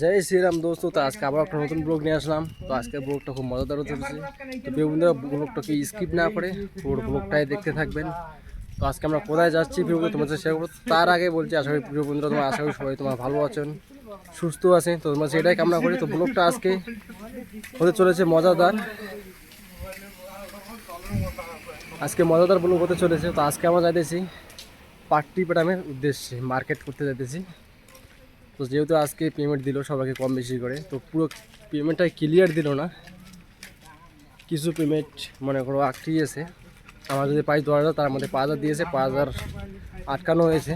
জয় শ্রীরাম দোস্ত, তো আজকে আবার একটা নতুন ব্লগ নিয়ে আসলাম। তো আজকে ব্লগটা খুব মজাদার হতে চলেছে। তো বন্ধুরা ব্লগটাকে স্কিপ না করে পুরো ব্লগটাই দেখতে থাকবেন। তো আজকে আমরা কোথায় যাচ্ছি বন্ধু তোমাদের শেয়ার তার আগে বলছি, আশা করি প্রিয় বন্ধুরা, তোমার আশা করি সবাই তোমার ভালো আছেন সুস্থ আছেন তো তোমরা সেটাই কামনা করি। তো ব্লগটা আজকে হতে চলেছে মজাদার। আজকে মজাদার ব্লগ হতে চলেছে। তো আজকে আমরা যাইতেছি পার্টি পেটামের উদ্দেশ্যে মার্কেট করতে যাইতেছি। তো যেহেতু আজকে পেমেন্ট দিল সবাইকে কম বেশি করে, তো পুরো পেমেন্টটা ক্লিয়ার দিল না। কিছু পেমেন্ট মনে করো আটকিয়েছে। আমার যদি পাই দু হাজার, তার মধ্যে পাঁচ হাজার দিয়েছে, পাঁচ হাজার আটকানো হয়েছে।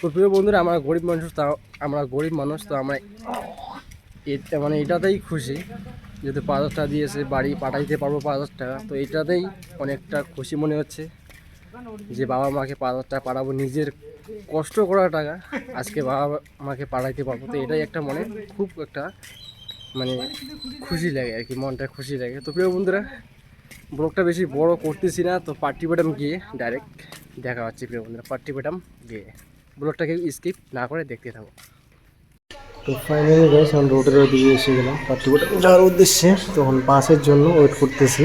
তো প্রিয় বন্ধুরা, আমরা গরিব মানুষ, তা আমরা গরিব মানুষ, তো আমরা এটা মানে এটাতেই খুশি। যেহেতু পাঁচ হাজার টাকা দিয়েছে, বাড়ি পাঠাইতে পারব পাঁচ হাজার টাকা, তো এটাতেই অনেকটা খুশি মনে হচ্ছে। যে বাবা মাকে টাকা পাঠাবো নিজের কষ্ট করা টাকা আজকে বাবা মাকে পাঠাইতে পারব। তো এটাই একটা মনে খুব একটা মানে খুশি লাগে আর কি, মনটা খুশি লাগে। তো প্রিয় বন্ধুরা, ব্লগটা বেশি বড় করতেছি না, তো পার্টি বেটাম গিয়ে ডাইরেক্ট দেখা হচ্ছে প্রিয় বন্ধুরা, পার্টি বেটাম গিয়ে। ব্লগটাকে স্কিপ না করে দেখতে থাকো। তো ফাইনালি গাইস আমি রোডের ওদিকে এসে গেলাম, পার্টি বেটাম যাওয়ার উদ্দেশ্যে। তখন বাসের জন্য ওয়েট করতেছি।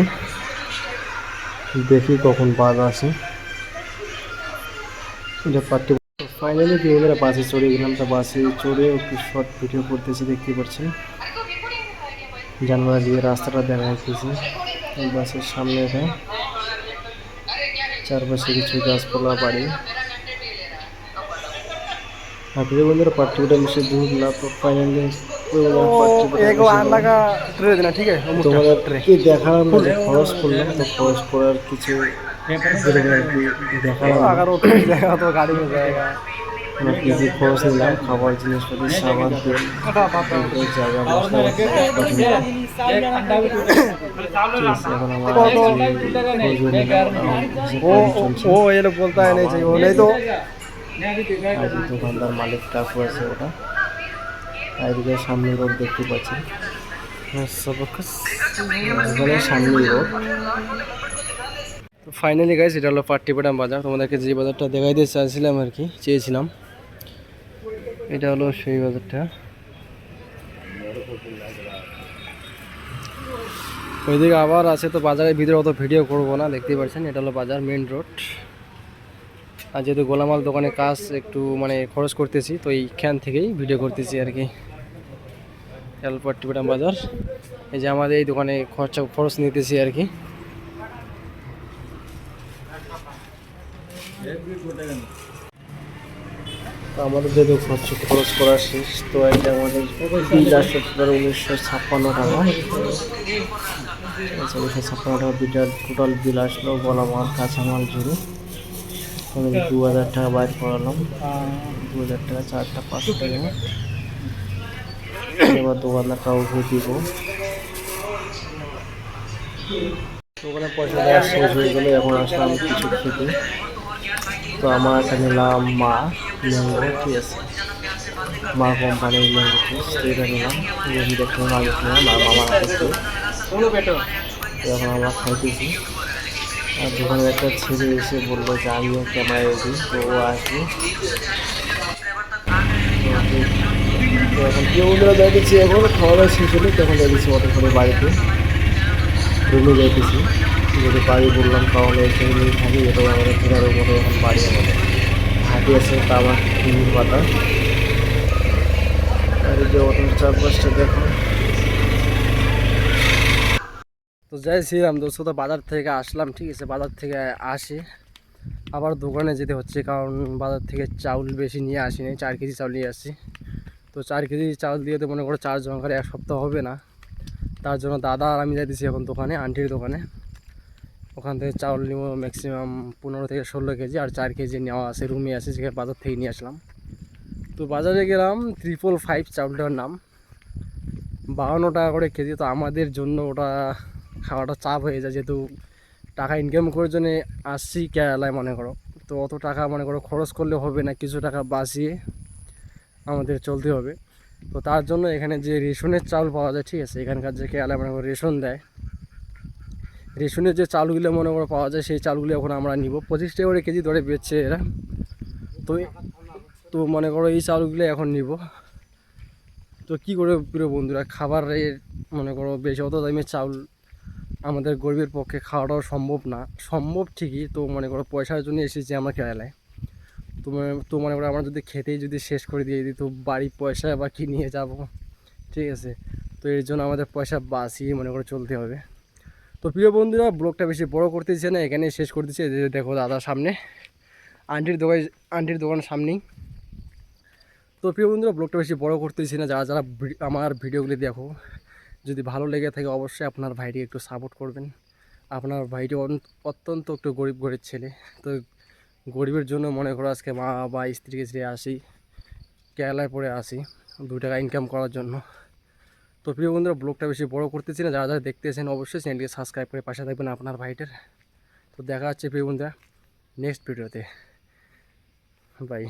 দেখি কখন বাস আসে। এটা পার্টি ফাইনালি বিভিন্ন বাসে চড়ে গেলাম। তো বাসে চড়ে একটু শর্ট ভিডিও করতেছি দেখতে পাচ্ছেন। জানলা দিয়ে রাস্তাটা দেখা যাচ্ছে বাসের সামনে এটা। চারপাশে কিছু গাছপালা বাড়ি। প্রিয় বন্ধুরা পার্টিটা মিশে দূর না তো ফাইনালি তোমাদেরকে দেখালাম না খরচ করলাম তো খরচ করার কিছু খাবার জিনিসপাতি সাবান জায়গা বলতে হয় ও নেই তো দোকানদার মালিক টাকু হয়েছে ওটা এদিকে সামনে রোড দেখতে পাচ্ছি সামনে রোড ফাইনালি গাইস এটা হলো পাট্টিপাটাম বাজার। তোমাদেরকে যে বাজারটা দেখাই দিতে চাইছিলাম আর কি, চেয়েছিলাম। এটা হলো সেই বাজারটা। ওইদিকে আবার আছে, তো বাজারের ভিতরে অত ভিডিও করব না, দেখতেই পাচ্ছেন এটা হলো বাজার মেন রোড আর যেহেতু গোলামাল দোকানে কাজ একটু মানে খরচ করতেছি, তো এইখান থেকেই ভিডিও করতেছি আর কি। এলপট্টিপাটাম বাজার। এই যে আমাদের এই দোকানে খরচা, খরচ নিতেছি আর কি। আমাদের যেহেতু খরচ খরচ করা শেষ, তো এটা আমাদের বিল টোটাল উনিশশো ছাপ্পান্ন টাকা। আচ্ছা উনিশশো ছাপ্পান্ন টাকা বিটার টোটাল বিল আসলো গলামাল কাঁচামাল জুড়ে আমি দু হাজার টাকা বাইর করালাম। দু হাজার টাকা, চারটা পাঁচশো টাকা। এবার দোকানদার কাউকে দিব। দোকানে পয়সা দেওয়া শেষ হয়ে গেলো, এখন আসলাম কিছু খেতে। তো আমার এখানে নাম মা ম্যাঙ্গো ঠিক আছে? মা কোম্পানির ম্যাঙ্গো তো এটা নিলাম। যেহেতু দেখলাম আগে নিলাম আর মামার হাতে তো এখন আমরা খাইতেছি। আর দোকানে একটা ছেলে এসে বলল যে আমিও ক্যামেরায় উঠি তো ও আসবে। তো এখন কেউ বন্ধুরা যাইতেছি এখন খাওয়া দাওয়া শেষ হলে তখন যাইতেছি অটো করে বাড়িতে। রুমে যাইতেছি। যদি বাড়ি বললাম, তাহলে এখানে থাকি এটাও আমাদের ঘেরার মতো এখন বাড়ি আমাদের হাঁটি আছে, তা আমার তিমির পাতা। আর এই যে অটোর চারপাশটা তো যাই শ্রীরাম দোস্ত তো বাজার থেকে আসলাম, ঠিক আছে? বাজার থেকে আসি। আবার দোকানে যেতে হচ্ছে, কারণ বাজার থেকে চাউল বেশি নিয়ে আসিনি চার কেজি চাউল নিয়ে আসছি তো চার কেজি চাউল দিয়ে তো মনে করো চার জনকার এক সপ্তাহ হবে না। তার জন্য দাদা আর আমি যাইতেছি এখন দোকানে, আন্টির দোকানে। ওখান থেকে চাউল নিব ম্যাক্সিমাম পনেরো থেকে ষোলো কেজি আর চার কেজি নেওয়া আছে রুমে আছে, সেখানে বাজার থেকে নিয়ে আসলাম। তো বাজারে গেলাম ত্রিপল ফাইভ চাউলটার নাম। বাহান্ন টাকা করে কেজি, তো আমাদের জন্য ওটা খাওয়াটা চাপ হয়ে যায়, যেহেতু টাকা ইনকাম করার জন্যে আসছি কেরালায়, মনে করো। তো অত টাকা, মনে করো, খরচ করলে হবে না, কিছু টাকা বাঁচিয়ে আমাদের চলতে হবে। তো তার জন্য এখানে যে রেশনের চাউল পাওয়া যায়, ঠিক আছে, এখানকার যে কেরালায় মনে করো রেশন দেয় রেশনের যে চালগুলো মনে করো পাওয়া যায়, সেই চালগুলো এখন আমরা নিব। পঁচিশ টাকা করে কেজি ধরে বেচছে এরা। তো তো মনে করো এই চালগুলো এখন নিব। তো কী করে প্রিয় বন্ধুরা খাবারের মনে করো বেশি অত দামে চাউল আমাদের গরিবের পক্ষে খাওয়াটাও সম্ভব না। সম্ভব ঠিকই, তো মনে করো পয়সার জন্য এসেছি আমরা কেরালায়। তো মনে- তো মনে করো আমরা যদি খেতেই যদি শেষ করে দিয়ে দিই, তো বাড়ির পয়সা বা কি নিয়ে যাব? ঠিক আছে? তো এর জন্য আমাদের পয়সা বাঁচিয়ে মনে করে চলতে হবে। তো প্রিয় বন্ধুরা, ব্লগটা বেশি বড় করতেছে না এখানে শেষ করে দিচ্ছে। যে দেখো দাদার সামনে, আন্টির দোকান, আন্টির দোকানের সামনেই। তো প্রিয় বন্ধুরা, ব্লগটা বেশি বড় করতেছি না, যারা যারা আমার ভিডিওগুলি দেখো, যদি ভালো লেগে থাকে অবশ্যই আপনার ভাইটি একটু সাপোর্ট করবেন। আপনার ভাইটি অত্যন্ত একটু গরিব ঘরের ছেলে। তো গরিবের জন্য মনে করো আজকে মা বা স্ত্রীকে ছেড়ে আসি, কেরালায় পড়ে আসি দু টাকা ইনকাম করার জন্য তো প্রিয় বন্ধুরা, ব্লগটা বেশি বড় করতেছি না। যারা যারা দেখতেছেন অবশ্যই চ্যানেলটিকে সাবস্ক্রাইব করে পাশে থাকবেন আপনার ভাইটার। তো দেখা যাচ্ছে প্রিয় বন্ধুরা নেক্সট ভিডিওতে বাই